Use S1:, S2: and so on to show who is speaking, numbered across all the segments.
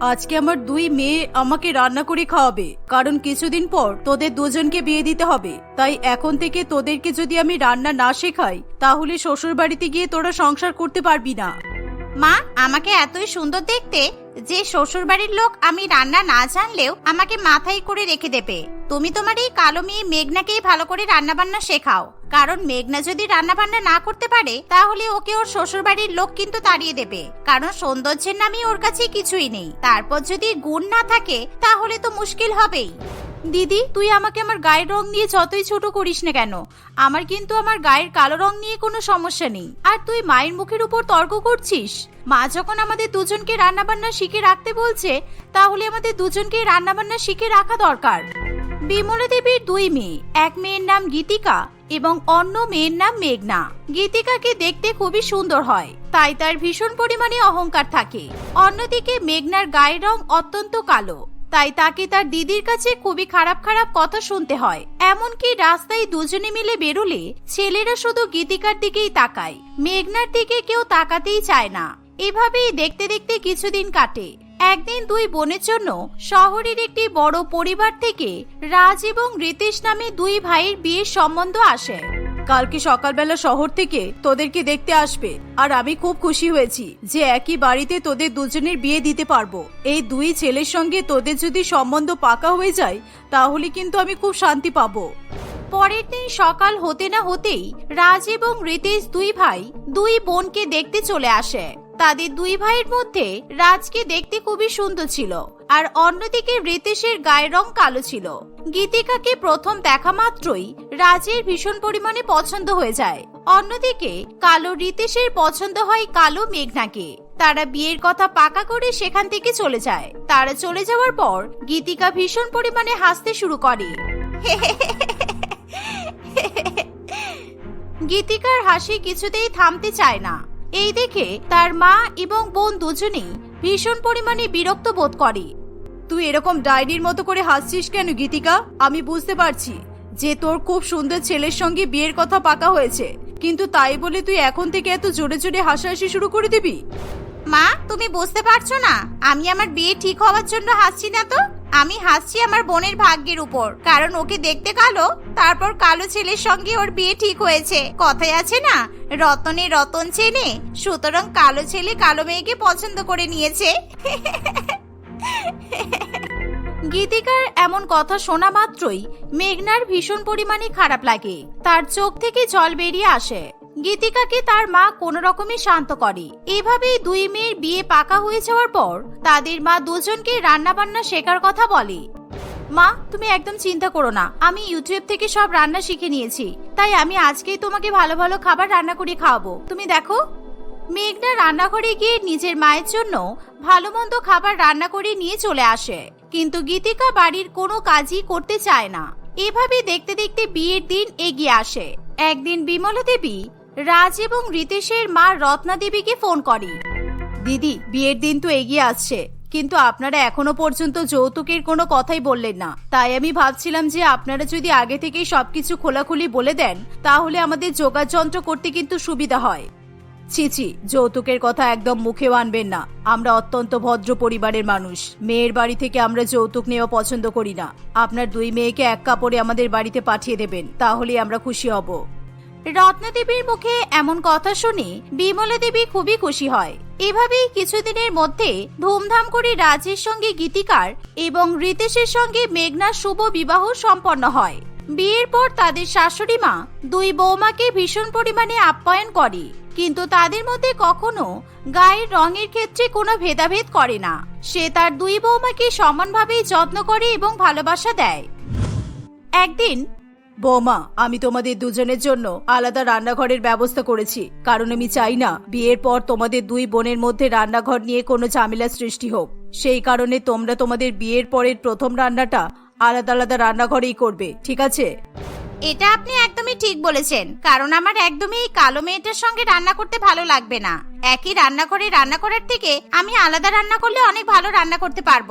S1: আজকে আমার দুই মেয়ে আমাকে রান্না করে খাওয়াবে, কারণ কিছুদিন পর তোদের দুজনকে বিয়ে দিতে হবে। তাই এখন থেকে তোদেরকে যদি আমি রান্না না শেখাই, তাহলে শ্বশুর বাড়িতে গিয়ে তোরা সংসার করতে পারবি না।
S2: মা, আমাকে এতই সুন্দর দেখতে যে শ্বশুর বাড়ির লোক আমি রান্না না জানলেও আমাকে মাথায় করে রেখে দেবে। তুমি তোমার এই কালো মেয়ে মেঘনাকেই ভালো করে রান্না বান্না শেখাও। কারণ মেঘনা যদি রান্না বান্না না করতে পারে, তাহলে ওকে ওর শ্বশুর বাড়ির লোক কিন্তু তাড়িয়ে দেবে। কারণ সৌন্দর্যের নামে ওর কাছে কিছুই নেই। তারপর যদি গুণ না থাকে, তাহলে তো মুশকিল হবেই।
S1: দিদি, তুই আমাকে আমার গায়ের রং নিয়ে যতই ছোট করিস না কেন, আমার কিন্তু আমার গায়ের কালো রং নিয়ে কোনো সমস্যা নেই। আর তুই মায়ের মুখের উপর তর্ক করছিস? মা যখন আমাদের দুজনকে রান্নাবান্না শিখে রাখতে বলছে, তাহলে আমাদের দুজনকে রান্নাবান্না শিখে রাখা দরকার। বিমলা দেবীর দুই মেয়ে, এক মেয়ের নাম গীতিকা এবং অন্য মেয়ের নাম মেঘনা। গীতিকাকে দেখতে খুবই সুন্দর হয়, তাই তার ভীষণ পরিমাণে অহংকার থাকে। অন্যদিকে মেঘনার গায়ের রং অত্যন্ত কালো। তাই তাকে তার দিদির কাছে খুবই খারাপ খারাপ কথা শুনতে হয়। এমনকি রাস্তায় দুজনে মিলে বেরোলে ছেলেরা শুধু গীতিকার দিকেই তাকায়। মেঘনার দিকে কেউ তাকাতেই চায় না। এভাবেই দেখতে দেখতে কিছুদিন কাটে। একদিন দুই বোনের জন্য শহরের একটি বড় পরিবার থেকে রাজ এবং রিতেশ নামে দুই ভাইয়ের বিয়ের সম্বন্ধ আসে। কালকে সকালবেলা শহর থেকে তোদেরকে দেখতে আসবে। আর আমি খুব খুশি হয়েছি যে একই বাড়িতে তোদের দুজনের বিয়ে দিতে পারব। এই দুই ছেলের সঙ্গে তোদের যদি সম্বন্ধ পাকা হয়ে যায়, তাহলে কিন্তু আমি খুব শান্তি পাবো। পরের দিন সকাল হতে না হতেই রাজ এবং রিতেশ দুই ভাই দুই বোনকে দেখতে চলে আসে। তাদের দুই ভাইয়ের মধ্যে রাজকে দেখতে খুবই সুন্দর ছিল, আর অন্যদিকে রিতেশের গায়ের রং কালো ছিল। গীতিকাকে প্রথম দেখা মাত্রই রাজের ভীষণ পরিমাণে পছন্দ হয়ে যায়। অন্যদিকে কালো রিতেশের পছন্দ হয় কালো মেঘনাকে। তারা বিয়ের কথা পাকা করে সেখান থেকে চলে যায়। তারা চলে যাওয়ার পর গীতিকা ভীষণ পরিমাণে হাসতে শুরু করে। গীতিকার হাসি কিছুতেই থামতে চায় না। এই দেখে তার মা এবং বোন দুজনেই ভীষণ পরিমাণে বিরক্ত বোধ করে। তুই এরকম ডায়েরির মতো করে হাসছিস কেন, গীতিকা? আমি বুঝতে পারছি যে তোর খুব সুন্দর ছেলের সঙ্গে বিয়ের কথা পাকা হয়েছে, কিন্তু তাই বলে তুই এখন থেকে এত জোরে জোরে হাসাহাসি শুরু করে দিবি?
S2: মা, তুমি বুঝতে পারছ না, আমি আমার বিয়ে ঠিক হওয়ার জন্য হাসছি না তো? আমি হাসছি আমার বোনের ভাগ্যের উপর, কারণ ওকে দেখতে কালো, তারপর কালো ছেলের সঙ্গে ওর বিয়ে ঠিক হয়েছে। কথায় আছে না, রতনে রতন চেনে, সুতরাং কালো ছেলে কালো মেয়েকে পছন্দ করে নিয়েছে।
S1: গীতিকার এমন কথা শোনা মাত্রই মেঘনার ভীষণ পরিমাণে খারাপ লাগে। তার চোখ থেকে জল বেরিয়ে আসে। গীতিকাকে তার মা কোনো রকমে শান্ত করে। এভাবেই দুই মেয়ের বিয়ে পাকা হয়ে যাওয়ার পর তাদের মা দুজনকে রান্না বান্না শেখার কথা বলে। মা, তুমি একদম চিন্তা করো না, আমি ইউটিউব থেকে সব রান্না শিখে নিয়েছি, তাই আমি আজকেই তোমাকে ভালো ভালো খাবার রান্না করে খাওয়াবো। তুমি দেখো, মেঘনা রান্নাঘরে গিয়ে নিজের মায়ের জন্য ভালো মন্দ খাবার রান্না করে নিয়ে চলে আসে। কিন্তু গীতিকা বাড়ির কোনো কাজই করতে চায় না। এভাবে দেখতে দেখতে বিয়ের দিন এগিয়ে আসে। একদিন বিমলা দেবী রাজ এবং রিতেশের মা রত্না দেবীকে ফোন করে। দিদি, বিয়ের দিন তো এগিয়ে আসছে, কিন্তু আপনারা এখনও পর্যন্ত যৌতুকের কোনো কথাই বললেন না। তাই আমি ভাবছিলাম যে আপনারা যদি আগে থেকেই সবকিছু খোলাখুলি বলে দেন, তাহলে আমাদের যোগাযন্ত্র করতে কিন্তু সুবিধা হয়। ছি ছি, যৌতুকের কথা একদম মুখেও আনবেন না। আমরা অত্যন্ত ভদ্র পরিবারের মানুষ। মেয়ের বাড়ি থেকে আমরা যৌতুক নেওয়া পছন্দ করি না। আপনার দুই মেয়েকে এক কাপড়ে আমাদের বাড়িতে পাঠিয়ে দেবেন, তাহলেই আমরা খুশি হব। রত্না দেবীর মুখে এমন কথা শুনে বিমলা দেবী খুবই খুশি হয়। এভাবেই কিছুদিনের মধ্যে ধুমধাম করে রাজের সঙ্গে গীতিকার এবং রিতেশের সঙ্গে মেঘনার শুভ বিবাহ সম্পন্ন হয়। বিয়ের পর তাদের শাশুড়ি মা দুই বৌমাকে ভীষণ পরিমাণে আপ্যায়ন করে, কিন্তু তাদের মধ্যে কখনো গায়ের রঙের ক্ষেত্রে কোনো ভেদাভেদ করে না। সে তার দুই বৌমাকে সমানভাবেই যত্ন করে এবং ভালোবাসা দেয়। একদিন বৌমা, আমি তোমাদের দুজনের জন্য আলাদা রান্নাঘরের ব্যবস্থা করেছি। কারণ আমি চাই না বিয়ের পর তোমাদের দুই বোনের মধ্যে রান্নাঘর নিয়ে কোনো ঝামেলা সৃষ্টি হোক। সেই কারণে তোমরা তোমাদের বিয়ের পরের প্রথম রান্নাটা আলাদা আলাদা রান্নাঘরেই করবে, ঠিক আছে?
S2: এটা আপনি একদমই ঠিক বলেছেন, কারণ আমার একদমই এই কালো মেয়েটার সঙ্গে রান্না করতে ভালো লাগবে না। একই রান্নাঘরে রান্না করার থেকে আমি আলাদা রান্না করলে অনেক ভালো রান্না করতে পারব।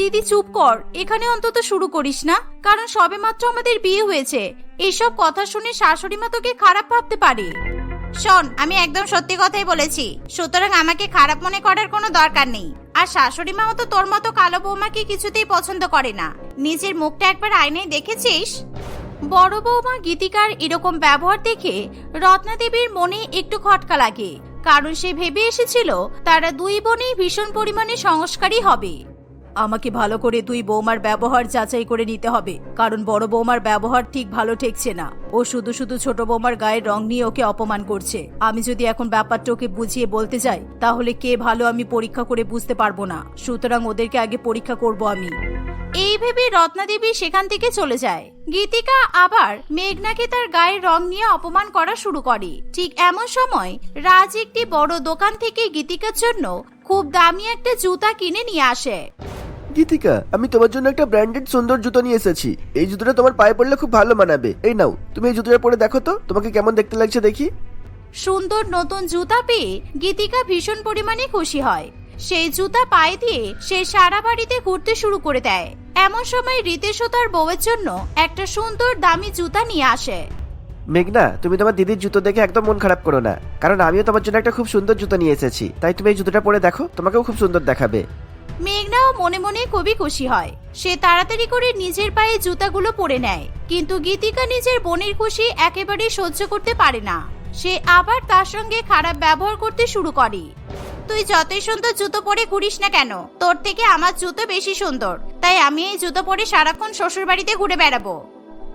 S1: দিদি, চুপ কর। এখানে অন্তত শুরু করিস না। কারণ সবেমাত্র আমাদের বিয়ে হয়েছে। এসব কথা শুনে শাশুড়ি মা তোকে খারাপ ভাবতে পারে।
S2: শোন, আমি একদম সত্যি কথাই বলেছি। সুতরাং আমাকে খারাপ মনে করার কোনো দরকার নেই। আর শাশুড়ি মাও তো তোর মতো কালো বৌমাকে কিছুতেই পছন্দ করে না। নিজের মুখটা একবার আয়নায় দেখেছিস?
S1: বড় বৌমা গীতিকার এরকম ব্যবহার দেখে রত্নাদেবীর মনে একটু খটকা লাগে। কারণ সে ভেবে এসেছিল, তারা দুই বোনেই ভীষণ পরিমাণে সংস্কারী হবে। আমাকে ভালো করে দুই বৌমার ব্যবহার যাচাই করে নিতে হবে, কারণ বড় বৌমার ব্যবহার ঠিক ভালো ঠেকছে না। ও শুধু শুধু ছোট বৌমার গায়ের রং নিয়ে ওকে অপমান করছে। আমি যদি এখন ব্যাপারটা ওকে বুঝিয়ে বলতে যাই, তাহলে কে ভালো আমি পরীক্ষা করে বুঝতে পারব না। সুতরাং ওদেরকে আগে পরীক্ষা করব আমি। এই ভেবে রত্নাদেবী সেখান থেকে চলে যায়। গীতিকা আবার মেঘনাকে তার গায়ের রং নিয়ে অপমান করা শুরু করে। ঠিক এমন সময়, রাজ একটি বড় দোকান থেকে গীতিকার জন্য খুব দামি একটা জুতা কিনে নিয়ে আসে।
S3: গীতিকা আমি তোমার জন্য একটা ব্র্যান্ডেড সুন্দর জুতো নিয়ে এসেছি। এই জুতোটা তোমার পায়ে পড়লে খুব ভালো মানাবে। এই নাও তুমি এই জুতোটা পরে দেখো তো তোমাকে কেমন দেখতে লাগছে দেখি।
S1: সুন্দর নতুন জুতা পেয়ে গীতিকা ভীষণ পরিমাণে খুশি হয়। সেই জুতা পায়ে দিয়ে সে সারা বাড়িতে ঘুরতে শুরু করে দেয়। এমন সময় রিতেশ ও তার বউয়ের জন্য একটা সুন্দর দামি জুতা নিয়ে আসে।
S3: মেঘনা তুমি তোমার দিদির জুতো দেখে একদম মন খারাপ করো না। কারণ আমিও তোমার জন্য একটা খুব সুন্দর জুতো নিয়ে এসেছি। তাই তুমি এই জুতোটা পরে দেখো তোমাকেও খুব সুন্দর দেখাবে।
S1: মেঘনাও মনে মনে খুবই খুশি হয়। সে তাড়াতাড়ি করে নিজের পায়ে জুতাগুলো পরে নেয়, কিন্তু গীতিকা নিজের বোনের খুশি একেবারে সহ্য করতে পারে না। সে আবার তার সঙ্গে খারাপ ব্যবহার করতে শুরু করে।
S2: তুই যতই সুন্দর জুতো পরে ঘুরিস না কেন, তোর থেকে আমার জুতো বেশি সুন্দর, তাই আমি এই জুতো পরে সারাক্ষণ শ্বশুর বাড়িতে ঘুরে বেড়াবো।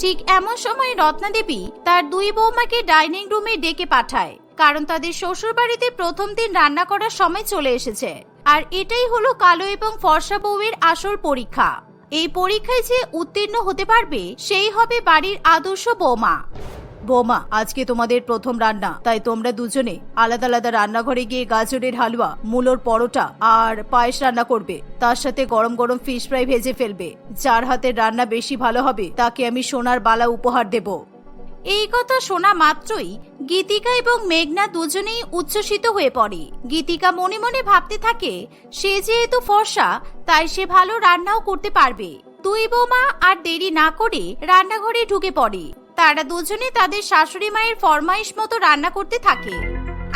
S1: ঠিক এমন সময় রত্নাদেবী তার দুই বৌমাকে ডাইনিং রুমে ডেকে পাঠায়। কারণ তাদের শ্বশুর বাড়িতে প্রথম দিন রান্না করার সময় চলে এসেছে। আর এটাই হলো কালো এবং ফর্সা বউয়ের আসল পরীক্ষা। এই পরীক্ষায় যে উত্তীর্ণ হতে পারবে, সেই হবে বাড়ির আদর্শ বৌমা। বৌমা, আজকে তোমাদের প্রথম রান্না। তাই তোমরা দুজনে আলাদা আলাদা রান্নাঘরে গিয়ে গাজরের হালুয়া, মূলোর পরোটা আর পায়েস রান্না করবে। তার সাথে গরম গরম ফিশ ফ্রাই ভেজে ফেলবে। যার হাতের রান্না বেশি ভালো হবে, তাকে আমি সোনার বালা উপহার দেব। এই কথা শোনা মাত্রই গীতিকা এবং মেঘনা দুজনেই উচ্ছ্বসিত হয়ে পড়ে। গীতিকা মনে মনে ভাবতে থাকে সে যেহেতু ফর্সা তাই সে ভালো রান্নাও করতে পারবে। দুই বৌমা আর দেরি না করে রান্নাঘরে ঢুকে পড়ে। তারা দুজনে তাদের শাশুড়ি মায়ের ফরমাইশ মতো রান্না করতে থাকে।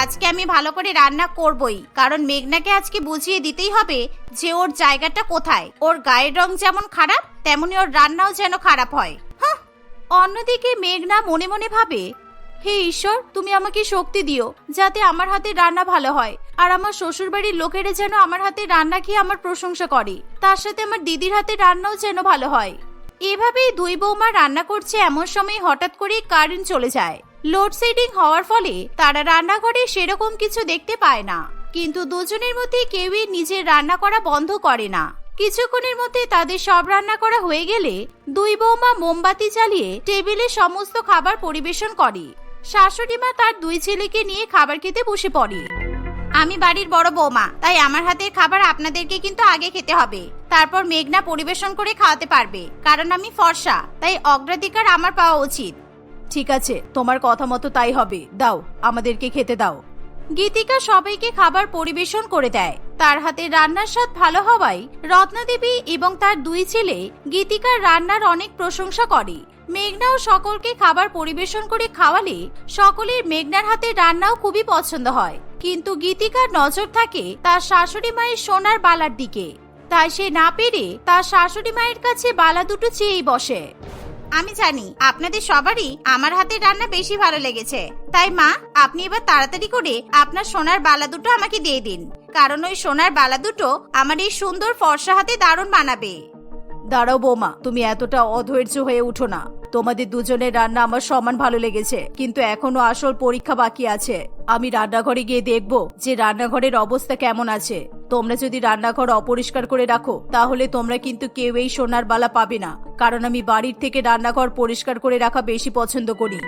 S2: আজকে আমি ভালো করে রান্না করবই কারণ মেঘনাকে আজকে বুঝিয়ে দিতেই হবে যে ওর জায়গাটা কোথায়। ওর গায়ের রং যেমন খারাপ তেমনি ওর রান্নাও যেন খারাপ হয়। হাহ,
S1: অন্যদিকে মেঘনা মনে মনে ভাবে, হে ঈশ্বর, তুমি আমাকে শক্তি দিও, যাতে আমার হাতে রান্না ভালো হয়, আর আমার শ্বশুর বাড়ির লোকেরা যেন আমার হাতে রান্না খেয়ে আমার প্রশংসা করে, তার সাথে আমার দিদির হাতে রান্নাও যেন ভালো হয়। এভাবেই দুই বৌমা রান্না করছে এমন সময় হঠাৎ করে কারেন্ট চলে যায়। লোডশেডিং হওয়ার ফলে তারা রান্নাঘরে সেরকম কিছু দেখতে পায় না। কিন্তু দুজনের মধ্যে কেউই নিজের রান্না করা বন্ধ করে না। কিছুক্ষণের মধ্যে তাদের সব রান্না করা হয়ে গেলে দুই বৌমা মোমবাতি জ্বালিয়ে টেবিলে সমস্ত খাবার পরিবেশন করে। শাশুড়ি মা তার দুই ছেলেকে নিয়ে খাবার খেতে বসে পড়ে।
S2: আমি বাড়ির বড় বৌমা, তাই আমার হাতের খাবার আপনাদেরকে কিন্তু আগে খেতে হবে। তারপর মেঘনা পরিবেশন করে খাওয়াতে পারবে, কারণ আমি ফর্সা, তাই অগ্রাধিকার আমার পাওয়া উচিত।
S1: ঠিক আছে, তোমার কথা মতো তাই হবে। দাও, আমাদেরকে খেতে দাও। গীতিকা সবাইকে খাবার পরিবেশন করে দেয়। তার হাতে রান্নার স্বাদ ভালো হওয়ায় রত্নাদেবী এবং তার দুই ছেলে গীতিকার রান্নার অনেক প্রশংসা করে। মেঘনাও সকলকে খাবার পরিবেশন করে খাওয়ালে সকলের মেঘনার হাতে রান্নাও খুবই পছন্দ হয়। কিন্তু গীতিকার নজর থাকে তার শাশুড়ি মায়ের সোনার বালার দিকে। তাই সে না পেরে তার শাশুড়ি মায়ের কাছে বালা দুটো চেয়েই বসে।
S2: আমি জানি, আপনাদের সবারই আমার হাতের রান্না বেশি ভালো লেগেছে। তাই মা, আপনি এবার তাড়াতাড়ি করে আপনার সোনার বালা দুটো আমাকে দিয়ে দিন। কারণ ওই সোনার বালা দুটো আমার এই সুন্দর ফর্সা হাতে দারুণ মানাবে
S1: দাঁড়াও বৌমা, তুমি এতটা অধৈর্য হয়ে উঠো না। তোমাদের দুজনের রান্না আমার সমান ভালো লেগেছে, কিন্তু এখনও আসল পরীক্ষা বাকি আছে। আমি রান্নাঘরে গিয়ে দেখব যে রান্নাঘরের অবস্থা কেমন আছে। তোমরা যদি রান্নাঘর অপরিষ্কার করে রাখো, তাহলে তোমরা কিন্তু কেউ এই সোনার বালা পাবে না, কারণ আমি বাড়ির থেকে রান্নাঘর পরিষ্কার করে রাখা বেশি পছন্দ করি।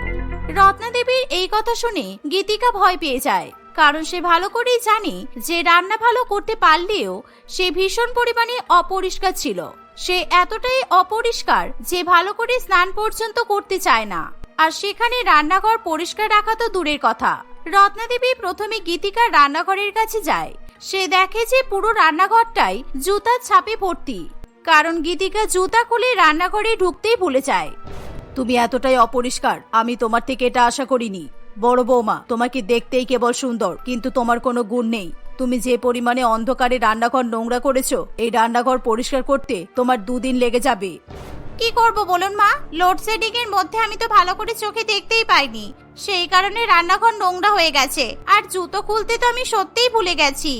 S1: রত্নাদেবীর এই কথা শুনে গীতিকা ভয় পেয়ে যায়, কারণ সে ভালো করেই জানে যে রান্না ভালো করতে পারলেও সে ভীষণ পরিমাণে অপরিষ্কার ছিল। সে এতটাই অপরিষ্কার যে ভালো করে স্নান পর্যন্ত করতে চায় না। আর সেখানে রান্নাঘর পরিষ্কার রাখা তো দূরের কথা। রত্নাদেবী প্রথমে গীতিকার রান্নাঘরের কাছে যায়। সে দেখে যে পুরো রান্নাঘরটাই জুতার ছাপে ভর্তি। কারণ গীতিকা জুতা খুলে রান্নাঘরে ঢুকতেই ভুলে যায়। তুমি এতটাই অপরিষ্কার, আমি তোমার থেকে এটা আশা করিনি। বড় বৌমা, তোমাকে দেখতেই কেবল সুন্দর, কিন্তু তোমার কোনো গুণ নেই। তুমি যে পরিমাণে অন্ধকারে রান্নাঘর নোংরা করেছ, এই রান্নাঘর পরিষ্কার করতে তোমার দুদিন লেগে যাবে।
S2: কি করব বলুন মা? লোডশেডিং এর মধ্যে আমি তো ভালো করে চোখে দেখতেই পাইনি। সেই কারণে রান্নাঘর নোংরা হয়ে গেছে। আর জুতো খুলতে তো আমি সত্যিই ভুলে গেছি।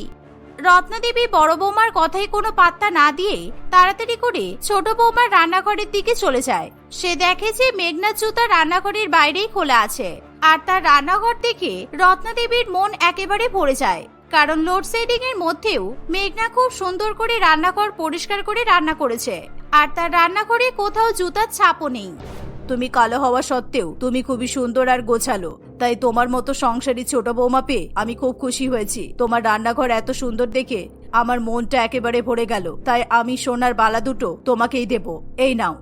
S1: রত্নাদেবী বড় বৌমার কথায় কোনো পাত্তা না দিয়ে তাড়াতাড়ি করে ছোট বৌমার রান্নাঘরের দিকে চলে যায়। সে দেখে যে মেঘনার জুতা রান্নাঘরের বাইরেই খোলা আছে। আর তার রান্নাঘর থেকে রত্নাদেবীর মন একেবারে ভরে যায়। কারণ লোডশেডিং এর মধ্যেও মেঘনা খুব সুন্দর করে রান্নাঘর পরিষ্কার করে রান্না করেছে। আর তার রান্নাঘরে কোথাও জুতার ছাপও নেই। তুমি কালো হওয়া সত্ত্বেও তুমি খুবই সুন্দর আর গোছালো। তাই তোমার মতো সংসারী ছোট বৌমা পেয়ে আমি খুব খুশি হয়েছি। তোমার রান্নাঘর এত সুন্দর দেখে আমার মনটা একেবারে ভরে গেল। তাই আমি সোনার বালা দুটো তোমাকেই দেব। এই নাও।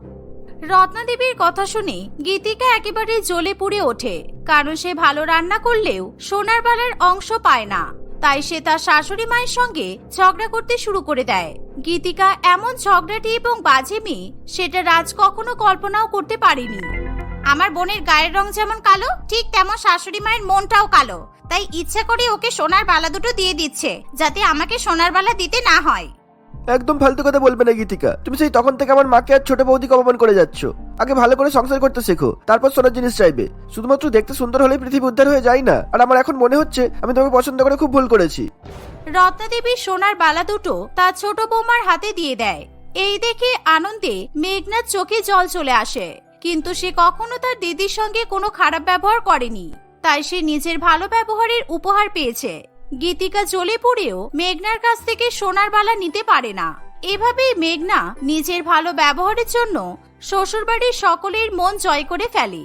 S1: রত্নাদেবীর কথা শুনে গীতিকা একেবারে জ্বলে পুড়ে ওঠে। কারণ সে ভালো রান্না করলেও সোনার বালার অংশ পায় না। তাই সে তার শাশুড়ি মায়ের সঙ্গে ঝগড়া করতে শুরু করে দেয়। গীতিকা এমন ঝগড়াটি এবং বাজে মেয়ে, সেটা রাজ কখনো কল্পনাও করতে পারেনি।
S2: আমার বোনের গায়ের রং যেমন কালো, ঠিক তেমন শাশুড়ি মায়ের মনটাও কালো। তাই ইচ্ছা করে ওকে সোনার বালা দুটো দিয়ে দিচ্ছে, যাতে আমাকে সোনার বালা দিতে না হয়।
S3: একদম ফালতু কথা বলবে না গীতিকা। তুমি সেই তখন থেকে আমার মাকে আর ছোট বৌদিকে অপমান করে যাচ্ছ। আগে ভালো করে সংসার করতে শেখো, তারপর সোনার জিনিস চাইবে। শুধুমাত্র দেখতে সুন্দর হলেই পৃথিবী উদ্ধার হয়ে যায় না। আর আমার এখন মনে হচ্ছে, আমি তোমাকে পছন্দ করে খুব ভুল করেছি।
S1: রত্নাদেবী সোনার বালা দুটো তার ছোট বৌমার হাতে দিয়ে দেয়। এই দেখে আনন্দে মেঘনার চোখে জল চলে আসে। কিন্তু সে কখনো তার দিদির সঙ্গে কোনো খারাপ ব্যবহার করেনি। তাই সে নিজের ভালো ব্যবহারের উপহার পেয়েছে। গীতিকা জ্বলে পড়েও মেঘনার কাছ থেকে সোনার বালা নিতে পারে না। এভাবেই মেঘনা নিজের ভালো ব্যবহারের জন্য শ্বশুরবাড়ির সকলের মন জয় করে ফেলে।